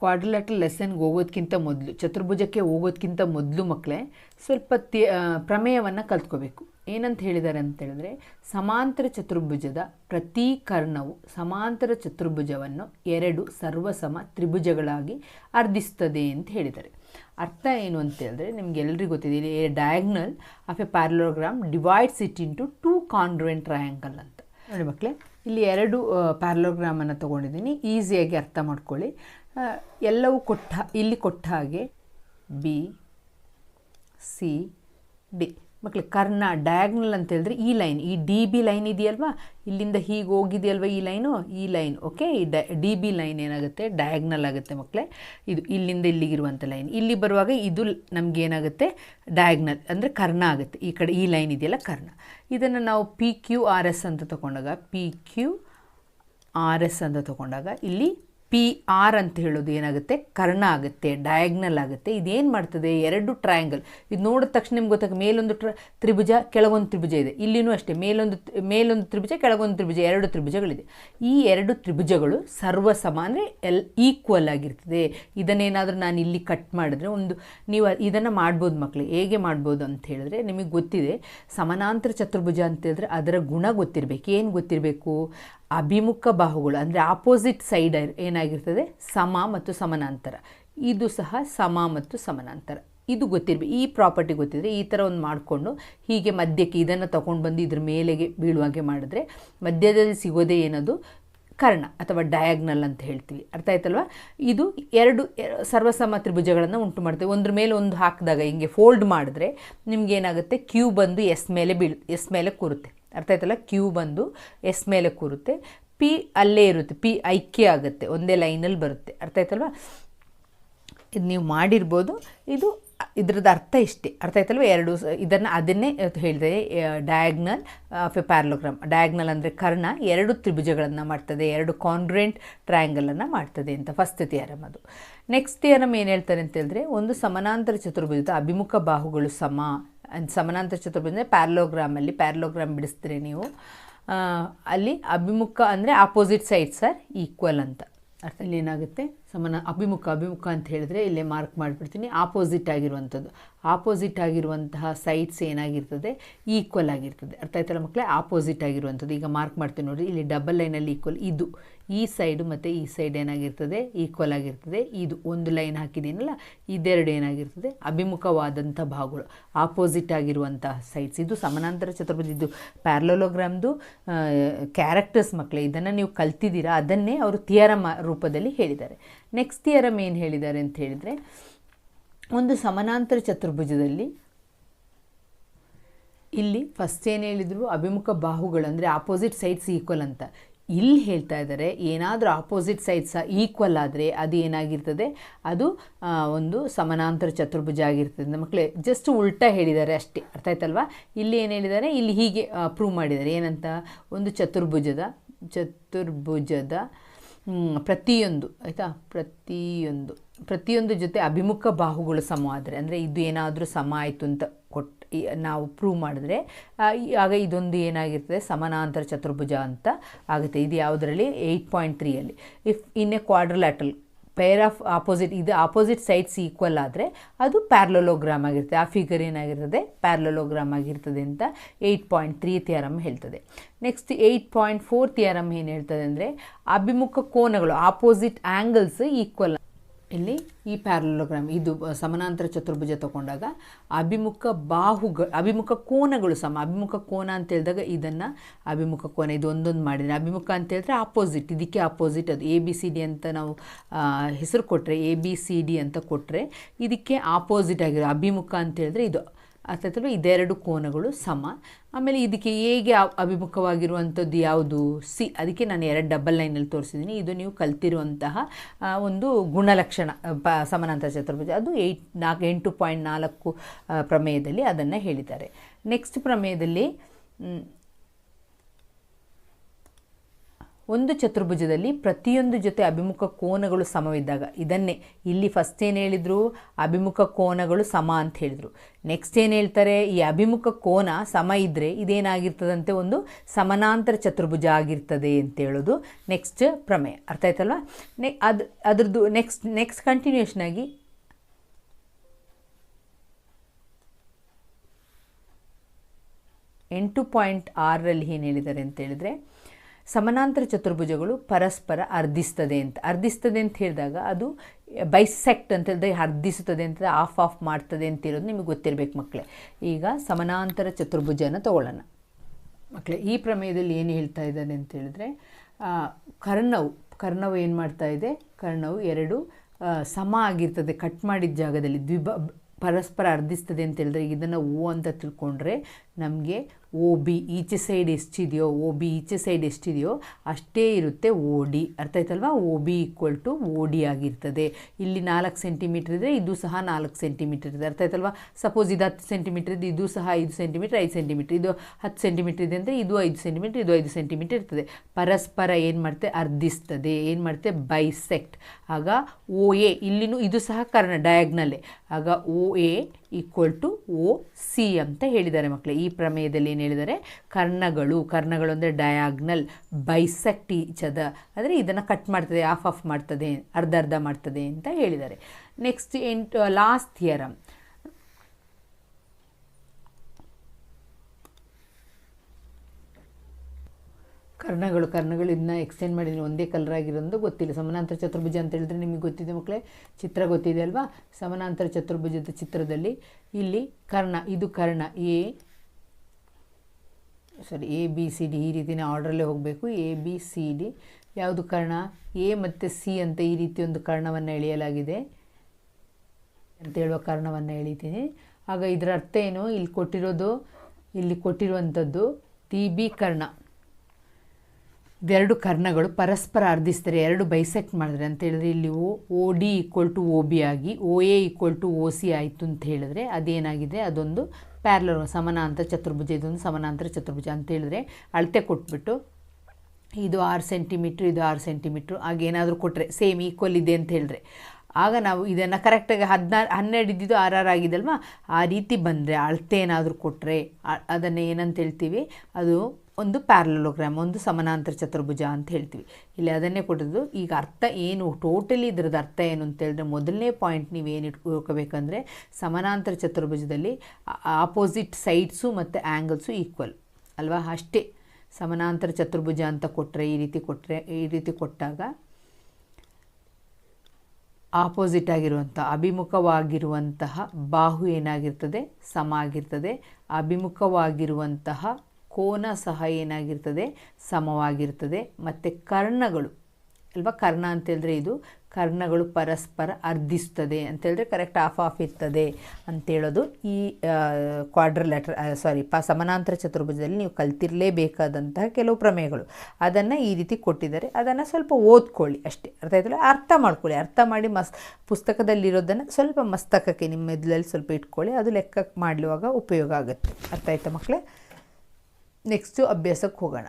Quadrilateral ಲೆಸನ್ಗೆ ಹೋಗೋದಕ್ಕಿಂತ ಮೊದಲು, ಚತುರ್ಭುಜಕ್ಕೆ ಹೋಗೋದಕ್ಕಿಂತ ಮೊದಲು ಮಕ್ಕಳೇ ಸ್ವಲ್ಪ ತಿ ಪ್ರಮೇಯವನ್ನು ಕಲ್ತ್ಕೋಬೇಕು. ಏನಂತ ಹೇಳಿದ್ದಾರೆ ಅಂತ ಹೇಳಿದ್ರೆ, ಸಮಾಂತರ ಚತುರ್ಭುಜದ ಪ್ರತಿ ಕರ್ಣವು ಸಮಾಂತರ ಚತುರ್ಭುಜವನ್ನು ಎರಡು ಸರ್ವಸಮ ತ್ರಿಭುಜಗಳಾಗಿ ಅರ್ಧಿಸ್ತದೆ ಅಂತ ಹೇಳಿದ್ದಾರೆ ಅರ್ಥ ಏನು ಅಂತ ಹೇಳಿದ್ರೆ ನಿಮ್ಗೆ ಎಲ್ರಿಗೂ ಗೊತ್ತಿದೆ, ಇಲ್ಲಿ diagonal of a parallelogram divides it into two congruent triangle ಅಂತ. ನೋಡಿ ಮಕ್ಕಳೇ ಇಲ್ಲಿ ಎರಡು ಪ್ಯಾರಲೋಗ್ರಾಮನ್ನು ತೊಗೊಂಡಿದ್ದೀನಿ ಈಸಿಯಾಗಿ ಅರ್ಥ ಮಾಡ್ಕೊಳ್ಳಿ. ಎಲ್ಲವೂ ಕೊಟ್ಟ, ಇಲ್ಲಿ ಕೊಟ್ಟ ಹಾಗೆ ಬಿ, ಸಿ, ಡಿ. ಮಕ್ಕಳು ಕರ್ಣ ಡಯಾಗ್ನಲ್ ಅಂತ ಹೇಳಿದ್ರೆ ಈ ಲೈನ್ ಈ ಡಿ ಬಿ ಲೈನ್ ಇದೆಯಲ್ವಾ? ಇಲ್ಲಿಂದ ಹೀಗೆ ಹೋಗಿದೆಯಲ್ವ ಈ ಲೈನು ಈ ಲೈನ್ ಓಕೆ ಈ ಡ ಬಿ ಲೈನ್ ಏನಾಗುತ್ತೆ? ಡಯಾಗ್ನಲ್ ಆಗುತ್ತೆ ಮಕ್ಕಳೇ ಇದು ಇಲ್ಲಿಂದ ಇಲ್ಲಿಗಿರುವಂಥ ಲೈನ್ ಇಲ್ಲಿ ಬರುವಾಗ ಇದು ನಮಗೆ ಏನಾಗುತ್ತೆ? ಡಯಾಗ್ನಲ್ ಅಂದರೆ ಕರ್ಣ ಆಗುತ್ತೆ. ಈ ಕಡೆ ಈ ಲೈನ್ ಇದೆಯಲ್ಲ ಕರ್ಣ. ಇದನ್ನು ನಾವು ಪಿ ಕ್ಯೂ ಆರ್ ಎಸ್ ಅಂತ ತಗೊಂಡಾಗ ಪಿ ಕ್ಯೂ ಆರ್ ಎಸ್ ಅಂತ ತಗೊಂಡಾಗ ಇಲ್ಲಿ ಪಿ ಆರ್ ಅಂತ ಹೇಳೋದು ಏನಾಗುತ್ತೆ? ಕರ್ಣ ಆಗುತ್ತೆ ಡಯಾಗ್ನಲ್ ಆಗುತ್ತೆ. ಇದೇನು ಮಾಡ್ತದೆ? ಎರಡು ಟ್ರಯಾಂಗಲ್ ಇದು ನೋಡಿದ ತಕ್ಷಣ ನಿಮ್ಗೆ ಗೊತ್ತಾಗ ಮೇಲೊಂದು ಟ್ರ ತ್ರಿಭುಜ, ಕೆಳಗೊಂದು ತ್ರಿಭುಜ ಇದೆ. ಇಲ್ಲಿನೂ ಅಷ್ಟೇ, ಮೇಲೊಂದು ಮೇಲೊಂದು ತ್ರಿಭುಜ, ಕೆಳಗೊಂದು ತ್ರಿಭುಜ, ಎರಡು ತ್ರಿಭುಜಗಳಿದೆ. ಈ ಎರಡು ತ್ರಿಭುಜಗಳು ಸರ್ವಸಮ ಅಂದರೆ ಎಲ್ ಈಕ್ವಲ್ ಆಗಿರ್ತದೆ. ಇದನ್ನೇನಾದರೂ ನಾನು ಇಲ್ಲಿ ಕಟ್ ಮಾಡಿದ್ರೆ ಒಂದು, ನೀವು ಇದನ್ನು ಮಾಡ್ಬೋದು ಮಕ್ಕಳು ಹೇಗೆ ಮಾಡ್ಬೋದು ಅಂತ ಹೇಳಿದ್ರೆ, ನಿಮಗೆ ಗೊತ್ತಿದೆ, ಸಮಾನಾಂತರ ಚತುರ್ಭುಜ ಅಂತ ಹೇಳಿದ್ರೆ ಅದರ ಗುಣ ಗೊತ್ತಿರಬೇಕು. ಏನು ಗೊತ್ತಿರಬೇಕು? ಅಭಿಮುಖ ಬಾಹುಗಳು, ಅಂದರೆ ಆಪೋಸಿಟ್ ಸೈಡ್ ಏನಾಗಿರ್ತದೆ? ಸಮ ಮತ್ತು ಸಮಾನಾಂತರ. ಇದು ಸಹ ಸಮ ಮತ್ತು ಸಮಾನಾಂತರ. ಇದು ಗೊತ್ತಿರಬೇಕು ಈ ಪ್ರಾಪರ್ಟಿ ಗೊತ್ತಿದ್ರೆ ಈ ಥರ ಒಂದು ಮಾಡಿಕೊಂಡು ಹೀಗೆ ಮಧ್ಯಕ್ಕೆ ಇದನ್ನು ತಗೊಂಡು ಬಂದು ಇದ್ರ ಮೇಲೆಗೆ ಬೀಳುವಾಗೆ ಮಾಡಿದ್ರೆ ಮಧ್ಯದಲ್ಲಿ ಸಿಗೋದೇ ಏನದು? ಕರ್ಣ ಅಥವಾ ಡಯಾಗ್ನಲ್ ಅಂತ ಹೇಳ್ತೀವಿ. ಅರ್ಥ ಆಯ್ತಲ್ವಾ? ಇದು ಎರಡು ಸರ್ವಸಮ ತ್ರಿಭುಜಗಳನ್ನು ಉಂಟು ಮಾಡ್ತೀವಿ ಒಂದ್ರ ಮೇಲೆ ಒಂದು ಹಾಕಿದಾಗ ಹಿಂಗೆ ಫೋಲ್ಡ್ ಮಾಡಿದ್ರೆ ನಿಮ್ಗೆ ಏನಾಗುತ್ತೆ? ಕ್ಯೂ ಬಂದು ಎಸ್ ಮೇಲೆ ಬೀಳ್ ಎಸ್ ಮೇಲೆ ಕೂರುತ್ತೆ. ಅರ್ಥ ಆಯ್ತಲ್ಲ? ಕ್ಯೂ ಬಂದು ಎಸ್ ಮೇಲೆ ಕೂರುತ್ತೆ. ಪಿ ಅಲ್ಲೇ ಇರುತ್ತೆ. ಪಿ ಐಕ್ಯ ಆಗುತ್ತೆ. ಒಂದೇ ಲೈನಲ್ಲಿ ಬರುತ್ತೆ. ಅರ್ಥ ಆಯ್ತಲ್ವಾ? ಇದು ನೀವು ಮಾಡಿರ್ಬೋದು. ಇದು ಇದ್ರದ್ದು ಅರ್ಥ ಇಷ್ಟೇ. ಅರ್ಥ ಆಯ್ತಲ್ವ? ಎರಡು ಇದನ್ನು ಅದನ್ನೇ ಹೇಳಿದೆ diagonal of a parallelogram diagonal ಅಂದರೆ ಕರ್ಣ. ಎರಡು ತ್ರಿಭುಜಗಳನ್ನು ಮಾಡ್ತದೆ. ಎರಡು ಕಾನ್ಗ್ರೆಂಟ್ ಟ್ರಯಾಂಗಲನ್ನು ಮಾಡ್ತದೆ ಅಂತ. ಫಸ್ಟ್ ಥಿಯರಮ್ ಅದು. ನೆಕ್ಸ್ಟ್ ಥಿಯರಮ್ ಏನು ಹೇಳ್ತಾರೆ ಅಂತ ಹೇಳಿದ್ರೆ, ಒಂದು ಸಮಾನಾಂತರ ಚತುರ್ಭುಜದ ಅಭಿಮುಖ ಬಾಹುಗಳು ಸಮ. ಅಂದ್ ಸಮಾನಾಂತರ ಚತುರ್ಭುಜ ಪ್ಯಾರಲೋಗ್ರಾಮಲ್ಲಿ ಪ್ಯಾರಲೋಗ್ರಾಮ್ ಬಿಡಿಸ್ತೀರಿ ನೀವು. ಅಲ್ಲಿ ಅಭಿಮುಖ ಅಂದರೆ ಆಪೋಸಿಟ್ ಸೈಡ್ಸ್ ಸರ್ ಈಕ್ವಲ್ ಅಂತ. ಅರ್ಥ, ಇಲ್ಲಿ ಏನಾಗುತ್ತೆ? ಸಮಾನ ಅಭಿಮುಖ ಅಭಿಮುಖ ಅಂತ ಹೇಳಿದ್ರೆ ಇಲ್ಲೇ ಮಾರ್ಕ್ ಮಾಡಿಬಿಡ್ತೀನಿ. ಆಪೋಸಿಟ್ ಆಗಿರುವಂಥದ್ದು. ಆಪೋಸಿಟ್ ಆಗಿರುವಂತಹ ಸೈಡ್ಸ್ ಏನಾಗಿರ್ತದೆ? ಈಕ್ವಲ್ ಆಗಿರ್ತದೆ. ಅರ್ಥ ಆಯ್ತಲ್ಲ ಮಕ್ಕಳೇ? ಆಪೋಸಿಟ್ ಆಗಿರುವಂಥದ್ದು. ಈಗ ಮಾರ್ಕ್ ಮಾಡ್ತೀನಿ ನೋಡಿ ಇಲ್ಲಿ ಡಬಲ್ ಲೈನಲ್ಲಿ ಈಕ್ವಲ್ ಇದು. ಈ ಸೈಡು ಮತ್ತು ಈ ಸೈಡ್ ಏನಾಗಿರ್ತದೆ? ಈಕ್ವಲ್ ಆಗಿರ್ತದೆ. ಇದು ಒಂದು ಲೈನ್ ಹಾಕಿದ್ದೀನಲ್ಲ ಇದೆರಡು ಏನಾಗಿರ್ತದೆ? ಅಭಿಮುಖವಾದಂಥ ಭಾಗಗಳು. ಆಪೋಸಿಟ್ ಆಗಿರುವಂತಹ ಸೈಡ್ಸ್ ಇದು ಸಮಾನಾಂತರ ಚತುರ್ಭುಜ. ಇದು ಪ್ಯಾರಲೋಗ್ರಾಮ್ದು ಕ್ಯಾರೆಕ್ಟರ್ಸ್ ಮಕ್ಕಳೇ. ಇದನ್ನು ನೀವು ಕಲ್ತಿದ್ದೀರಾ? ಅದನ್ನೇ ಅವರು ಥಿಯರಮ್ ರೂಪದಲ್ಲಿ ಹೇಳಿದ್ದಾರೆ. ನೆಕ್ಸ್ಟ್ ಥಿಯರಮ್ ಏನು ಹೇಳಿದ್ದಾರೆ ಅಂತ ಹೇಳಿದರೆ, ಒಂದು ಸಮಾನಾಂತರ ಚತುರ್ಭುಜದಲ್ಲಿ ಇಲ್ಲಿ ಫಸ್ಟ್ ಏನು ಹೇಳಿದರು? ಅಭಿಮುಖ ಬಾಹುಗಳು, ಅಂದರೆ ಆಪೋಸಿಟ್ ಸೈಡ್ಸ್ ಈಕ್ವಲ್ ಅಂತ. ಇಲ್ಲಿ ಹೇಳ್ತಾ ಇದ್ದಾರೆ, ಏನಾದರೂ ಆಪೋಸಿಟ್ ಸೈಡ್ಸ್ ಈಕ್ವಲ್ ಆದರೆ ಅದು ಏನಾಗಿರ್ತದೆ? ಅದು ಒಂದು ಸಮಾನಾಂತರ ಚತುರ್ಭುಜ ಆಗಿರ್ತದೆ. ಮಕ್ಕಳೇ ಜಸ್ಟ್ ಉಲ್ಟಾ ಹೇಳಿದ್ದಾರೆ ಅಷ್ಟೇ. ಅರ್ಥ ಆಯ್ತಲ್ವಾ? ಇಲ್ಲಿ ಏನು ಹೇಳಿದ್ದಾರೆ? ಇಲ್ಲಿ ಹೀಗೆ ಪ್ರೂವ್ ಮಾಡಿದ್ದಾರೆ. ಏನಂತ? ಒಂದು ಚತುರ್ಭುಜದ ಚತುರ್ಭುಜದ ಪ್ರತಿಯೊಂದು, ಆಯಿತಾ? ಪ್ರತಿಯೊಂದು. ಪ್ರತಿಯೊಂದು ಜೊತೆ ಅಭಿಮುಖ ಬಾಹುಗಳು ಸಮ ಆದರೆ, ಅಂದರೆ ಇದು ಏನಾದರೂ ಸಮ ಆಯಿತು ಅಂತ ಕೊಟ್ಟು ನಾವು ಪ್ರೂವ್ ಮಾಡಿದ್ರೆ ಆಗ ಇದೊಂದು ಏನಾಗಿರ್ತದೆ? ಸಮಾನಾಂತರ ಚತುರ್ಭುಜ ಅಂತ ಆಗುತ್ತೆ. ಇದು ಯಾವುದರಲ್ಲಿ? Eight point ತ್ರೀಯಲ್ಲಿ if in a quadrilateral pair of opposite ಇದು ಆಪೋಸಿಟ್ ಸೈಡ್ಸ್ ಈಕ್ವಲ್ ಆದರೆ ಅದು ಪ್ಯಾರ್ಲೋಲೋಗ್ರಾಮ್ ಆಗಿರ್ತದೆ. ಆ ಫಿಗರ್ ಏನಾಗಿರ್ತದೆ? ಪ್ಯಾರ್ಲೋಲೋಗ್ರಾಮ್ ಆಗಿರ್ತದೆ ಅಂತ ಏಯ್ಟ್ ಪಾಯಿಂಟ್ ತ್ರೀ ಥಿಯರಮ್ ಹೇಳ್ತದೆ. Next eight point four theorem ಏನು ಹೇಳ್ತದೆ ಅಂದರೆ ಅಭಿಮುಖ ಕೋನಗಳು ಆಪೋಸಿಟ್ ಆ್ಯಂಗಲ್ಸ್ ಈಕ್ವಲ್ ಇಲ್ಲಿ ಈ ಪ್ಯಾರಲೋಗ್ರಾಮ್ ಇದು ಸಮಾನಾಂತರ ಚತುರ್ಭುಜ ತಗೊಂಡಾಗ ಅಭಿಮುಖ ಬಾಹುಗಳು ಅಭಿಮುಖ ಕೋನಗಳು ಸಮ, ಅಭಿಮುಖ ಕೋನ ಅಂತ ಹೇಳಿದಾಗ ಇದನ್ನು ಅಭಿಮುಖ ಕೋನ, ಇದು ಒಂದೊಂದು ಮಾಡಿದರೆ ಅಭಿಮುಖ ಅಂತ ಹೇಳಿದ್ರೆ ಆಪೋಸಿಟ್ ಇದಕ್ಕೆ ಆಪೋಸಿಟ್ ಅದು ಎ ಬಿ ಸಿ ಡಿ ಅಂತ ನಾವು ಹೆಸರು ಕೊಟ್ಟರೆ ಎ ಬಿ ಸಿ ಡಿ ಅಂತ ಕೊಟ್ಟರೆ ಇದಕ್ಕೆ ಆಪೋಸಿಟ್ ಆಗಿರೋ ಅಭಿಮುಖ ಅಂತ ಹೇಳಿದ್ರೆ ಇದು ಅಥವಾ ಇದೆರಡು ಕೋನಗಳು ಸಮ. ಆಮೇಲೆ ಇದಕ್ಕೆ ಹೇಗೆ ಅಭಿಮುಖವಾಗಿರುವಂಥದ್ದು ಯಾವುದು? ಸಿ. ಅದಕ್ಕೆ ನಾನು ಎರಡು ಡಬಲ್ ಲೈನಲ್ಲಿ ತೋರಿಸಿದ್ದೀನಿ. ಇದು ನೀವು ಕಲ್ತಿರುವಂತಹ ಒಂದು ಗುಣಲಕ್ಷಣ ಪ, ಸಮಾನಾಂತರ ಚತುರ್ಭುಜ. ಅದು ಏಯ್ಟ್ ನಾಲ್ಕು, ಎಂಟು ಪಾಯಿಂಟ್ ನಾಲ್ಕು ಪ್ರಮೇಯದಲ್ಲಿ ಅದನ್ನು ಹೇಳಿದ್ದಾರೆ. ನೆಕ್ಸ್ಟ್ ಪ್ರಮೇಯದಲ್ಲಿ ಒಂದು ಚತುರ್ಭುಜದಲ್ಲಿ ಪ್ರತಿಯೊಂದು ಜೊತೆ ಅಭಿಮುಖ ಕೋನಗಳು ಸಮವಿದ್ದಾಗ ಇದನ್ನೇ ಇಲ್ಲಿ ಫಸ್ಟ್ ಏನು ಹೇಳಿದ್ರು? ಅಭಿಮುಖ ಕೋನಗಳು ಸಮ ಅಂತ ಹೇಳಿದ್ರು. ನೆಕ್ಸ್ಟ್ ಏನು ಹೇಳ್ತಾರೆ? ಈ ಅಭಿಮುಖ ಕೋನ ಸಮ ಇದ್ದರೆ ಇದೇನಾಗಿರ್ತದಂತೆ? ಒಂದು ಸಮಾನಾಂತರ ಚತುರ್ಭುಜ ಆಗಿರ್ತದೆ ಅಂತ ಹೇಳೋದು ನೆಕ್ಸ್ಟ್ ಪ್ರಮೇಯ. ಅರ್ಥ ಆಯ್ತಲ್ವಾ? ನೆ ಅದು ಅದ್ರದ್ದು ನೆಕ್ಸ್ಟ್ ನೆಕ್ಸ್ಟ್ ಕಂಟಿನ್ಯೂಷನ್ ಆಗಿ ಎಂಟು ಪಾಯಿಂಟ್ ಆರರಲ್ಲಿ ಏನು ಹೇಳಿದ್ದಾರೆ ಅಂತ ಹೇಳಿದರೆ ಸಮಾನಾಂತರ ಚತುರ್ಭುಜಗಳು ಪರಸ್ಪರ ಅರ್ಧಿಸ್ತದೆ ಅಂತ. ಅರ್ಧಿಸ್ತದೆ ಅಂತ ಹೇಳಿದಾಗ ಅದು ಬೈಸೆಕ್ಟ್ ಅಂತ ಹೇಳಿದ್ರೆ ಅರ್ಧಿಸುತ್ತದೆ ಅಂತ ಆಫ್ ಆಫ್ ಮಾಡ್ತದೆ ಅಂತ ಇರೋದು ನಿಮಗೆ ಗೊತ್ತಿರಬೇಕು ಮಕ್ಕಳೇ. ಈಗ ಸಮಾನಾಂತರ ಚತುರ್ಭುಜನ ತಗೊಳ್ಳೋಣ. ಮಕ್ಕಳೇ, ಈ ಪ್ರಮೇಯದಲ್ಲಿ ಏನು ಹೇಳ್ತಾ ಇದ್ದಾನೆ ಅಂತ ಹೇಳಿದ್ರೆ ಕರ್ಣವು ಕರ್ಣವು ಏನು ಮಾಡ್ತಾ ಇದೆ? ಕರ್ಣವು ಎರಡು ಸಮ ಆಗಿರ್ತದೆ ಕಟ್ ಮಾಡಿದ ಜಾಗದಲ್ಲಿ ದ್ವಿಭ ಪರಸ್ಪರ ಅರ್ಧಿಸ್ತದೆ ಅಂತ ಹೇಳಿದ್ರೆ ಇದನ್ನು ಓ ಅಂತ ತಿಳ್ಕೊಂಡ್ರೆ ನಮಗೆ ಓ ಬಿ ಈಚೆ ಸೈಡ್ ಎಷ್ಟಿದೆಯೋ ಓ ಬಿ ಈಚೆ ಸೈಡ್ ಎಷ್ಟಿದೆಯೋ, ಅಷ್ಟೇ ಇರುತ್ತೆ ಓ ಡಿ ಅರ್ಥ ಆಯ್ತಲ್ವಾ? O B equal to O D ಆಗಿರ್ತದೆ. ಇಲ್ಲಿ ನಾಲ್ಕು ಸೆಂಟಿಮೀಟ್ರ್ ಇದ್ದರೆ ಇದು ಸಹ ನಾಲ್ಕು ಸೆಂಟಿಮೀಟರ್ ಇದೆ. ಅರ್ಥ ಆಯ್ತಲ್ವಾ? ಸಪೋಸ್ ಇದು ಹತ್ತು ಸೆಂಟಿಮೀಟರ್ ಇದೆ ಇದು ಸಹ ಐದು ಸೆಂಟಿಮೀಟ್ರ್ ಐದು ಸೆಂಟಿಮೀಟ್ರ್ ಇದು ಹತ್ತು ಸೆಂಟಿಮೀಟರ್ ಇದೆ ಅಂದರೆ ಇದು ಐದು ಸೆಂಟಿಮೀಟರ್ ಇದು ಐದು ಸೆಂಟಿಮೀಟರ್ ಇರ್ತದೆ. ಪರಸ್ಪರ ಏನು ಮಾಡುತ್ತೆ ಅರ್ಧಿಸ್ತದೆ. ಏನು ಮಾಡುತ್ತೆ ಬೈಸೆಕ್ಟ್ ಆಗ ಓ ಎ ಇಲ್ಲಿನೂ ಇದು ಸಹ ಕರ್ಣ ಡಯಾಗ್ನಲ್ಲೇ ಆಗ O A equal to O C ಅಂತ ಹೇಳಿದ್ದಾರೆ ಮಕ್ಕಳೇ ಈ ಪ್ರಮೇಯದಲ್ಲಿ ಏನು ಹೇಳಿದ್ದಾರೆ ಕರ್ಣಗಳು ಕರ್ಣಗಳು ಅಂದರೆ ಡಯಾಗ್ನಲ್ ಬೈಸೆಕ್ಟ್ ಈಚ್ ಅದ ಅಂದರೆ ಇದನ್ನು ಕಟ್ ಮಾಡ್ತದೆ ಆಫ್ ಆಫ್ ಮಾಡ್ತದೆ, ಅರ್ಧ ಅರ್ಧ ಮಾಡ್ತದೆ ಅಂತ ಹೇಳಿದ್ದಾರೆ ನೆಕ್ಸ್ಟ್ ಎಂಟು ಲಾಸ್ಟ್ ಥಿಯರಮ್ ಕರ್ಣಗಳು ಕರ್ಣಗಳು ಇದನ್ನ ಎಕ್ಸ್ಟೆಂಡ್ ಮಾಡಿದ್ರೆ ಒಂದೇ ಕಲರ್ ಆಗಿರೋದು ಗೊತ್ತಿಲ್ಲ. ಸಮಾನಾಂತರ ಚತುರ್ಭುಜ ಅಂತ ಹೇಳಿದ್ರೆ ನಿಮಗೆ ಗೊತ್ತಿದೆ ಮಕ್ಕಳೇ, ಚಿತ್ರ ಗೊತ್ತಿದೆ ಅಲ್ವಾ? ಸಮಾನಾಂತರ ಚತುರ್ಭುಜದ ಚಿತ್ರದಲ್ಲಿ ಇಲ್ಲಿ ಕರ್ಣ, ಇದು Karna A sorry A B C D ಈ ರೀತಿಯ ಆರ್ಡ್ರಲ್ಲೇ ಹೋಗಬೇಕು. ಎ ಬಿ ಸಿ ಡಿ ಯಾವುದು ಕರ್ಣ? ಎ ಮತ್ತು ಸಿ ಅಂತ ಈ ರೀತಿ ಒಂದು ಕರ್ಣವನ್ನು ಎಳೆಯಲಾಗಿದೆ ಅಂತ ಹೇಳುವ ಕಾರಣವನ್ನು ಎಳಿತೀನಿ. ಆಗ ಇದರ ಅರ್ಥ ಏನು? ಇಲ್ಲಿ ಕೊಟ್ಟಿರೋದು, ಇಲ್ಲಿ ಕೊಟ್ಟಿರುವಂಥದ್ದು ಟಿ ಬಿ ಕರ್ಣ. ಇದೆರಡು ಕರ್ಣಗಳು ಪರಸ್ಪರ ಅರ್ಧಿಸ್ತಾರೆ, ಎರಡು ಬೈಸೆಕ್ಟ್ ಮಾಡಿದ್ರೆ ಅಂತ ಹೇಳಿದ್ರೆ ಇಲ್ಲಿ O O D equal to O B ಆಗಿ O A equal to O C ಆಯಿತು ಅಂತ ಹೇಳಿದ್ರೆ ಅದೇನಾಗಿದೆ? ಅದೊಂದು ಪ್ಯಾರ್ಲರ್ ಸಮಾನಾಂತರ ಚತುರ್ಭುಜ, ಇದೊಂದು ಸಮಾನಾಂತರ ಚತುರ್ಭುಜ ಅಂತ ಹೇಳಿದ್ರೆ ಅಳತೆ ಕೊಟ್ಬಿಟ್ಟು ಇದು ಆರು ಸೆಂಟಿಮೀಟ್ರ್, ಇದು ಆರು ಸೆಂಟಿಮೀಟ್ರ್ ಹಾಗೇನಾದರೂ ಕೊಟ್ಟರೆ ಸೇಮ್ ಈಕ್ವಲ್ ಇದೆ ಅಂತ ಹೇಳಿದ್ರೆ. ಆಗ ನಾವು ಇದನ್ನು ಕರೆಕ್ಟಾಗಿ ಹದಿನಾರು ಹನ್ನೆರಡು ಇದ್ದಿದ್ದು ಆರು ಆರು ಆಗಿದಲ್ವಾ? ಆ ರೀತಿ ಬಂದರೆ ಅಳತೆ ಏನಾದರೂ ಕೊಟ್ಟರೆ ಅದನ್ನು ಏನಂತ ಹೇಳ್ತೀವಿ? ಅದು ಒಂದು ಪ್ಯಾರಲೋಗ್ರಾಮ್ ಒಂದು ಸಮಾನಾಂತರ ಚತುರ್ಭುಜ ಅಂತ ಹೇಳ್ತೀವಿ. ಇಲ್ಲಿ ಅದನ್ನೇ ಕೊಟ್ಟಿದ್ದು ಈಗ ಅರ್ಥ ಏನು? ಟೋಟಲಿ ಇದ್ರದ್ದು ಅರ್ಥ ಏನು ಅಂತ ಹೇಳಿದ್ರೆ ಮೊದಲನೇ ಪಾಯಿಂಟ್ ನೀವು ಏನು ಇಟ್ಕೋಬೇಕಂದ್ರೆ ಸಮಾನಾಂತರ ಚತುರ್ಭುಜದಲ್ಲಿ ಆಪೋಸಿಟ್ ಸೈಡ್ಸು ಮತ್ತು ಆ್ಯಂಗಲ್ಸು ಈಕ್ವಲ್ ಅಲ್ವಾ? ಅಷ್ಟೇ. ಸಮಾನಾಂತರ ಚತುರ್ಭುಜ ಅಂತ ಕೊಟ್ಟರೆ ಈ ರೀತಿ ಕೊಟ್ಟರೆ ಈ ರೀತಿ ಕೊಟ್ಟಾಗ ಆಪೋಸಿಟ್ ಆಗಿರುವಂಥ, ಅಭಿಮುಖವಾಗಿರುವಂತಹ ಬಾಹು ಏನಾಗಿರ್ತದೆ? ಸಮ ಆಗಿರ್ತದೆ. ಅಭಿಮುಖವಾಗಿರುವಂತಹ ಕೋನ ಸಹ ಏನಾಗಿರ್ತದೆ? ಸಮವಾಗಿರ್ತದೆ. ಮತ್ತು ಕರ್ಣಗಳು. ಅಲ್ವಾ? ಕರ್ಣ ಅಂತೇಳಿದ್ರೆ ಇದು ಕರ್ಣಗಳು ಪರಸ್ಪರ ಅರ್ಧಿಸ್ತದೆ ಅಂತೇಳಿದ್ರೆ ಕರೆಕ್ಟ್ ಆಫ್ ಆಫ್ ಇರ್ತದೆ ಅಂತೇಳೋದು ಈ ಕ್ವಾಡ್ರಲ್ಯಾಟ್ರ್ ಸಾರಿ ಪ, ಸಮಾನಾಂತರ ಚತುರ್ಭುಜದಲ್ಲಿ ನೀವು ಕಲ್ತಿರಲೇಬೇಕಾದಂತಹ ಕೆಲವು ಪ್ರಮೇಯಗಳು. ಅದನ್ನು ಈ ರೀತಿ ಕೊಟ್ಟಿದ್ದಾರೆ. ಅದನ್ನು ಸ್ವಲ್ಪ ಓದ್ಕೊಳ್ಳಿ ಅಷ್ಟೇ. ಅರ್ಥ ಆಯ್ತಲ್ಲ? ಅರ್ಥ ಮಾಡ್ಕೊಳ್ಳಿ. ಅರ್ಥ ಮಾಡಿ ಮಸ್, ಪುಸ್ತಕದಲ್ಲಿರೋದನ್ನು ಸ್ವಲ್ಪ ಮಸ್ತಕಕ್ಕೆ ನಿಮ್ಮ ಮೆದುಳಲ್ಲಿ ಸ್ವಲ್ಪ ಇಟ್ಕೊಳ್ಳಿ. ಅದು ಲೆಕ್ಕ ಮಾಡಲುವಾಗ ಉಪಯೋಗ ಆಗುತ್ತೆ. ಅರ್ಥ ಆಯ್ತಾ ಮಕ್ಕಳೇ ನೆಕ್ಸ್ಟು ಅಭ್ಯಾಸಕ್ಕೆ ಹೋಗೋಣ.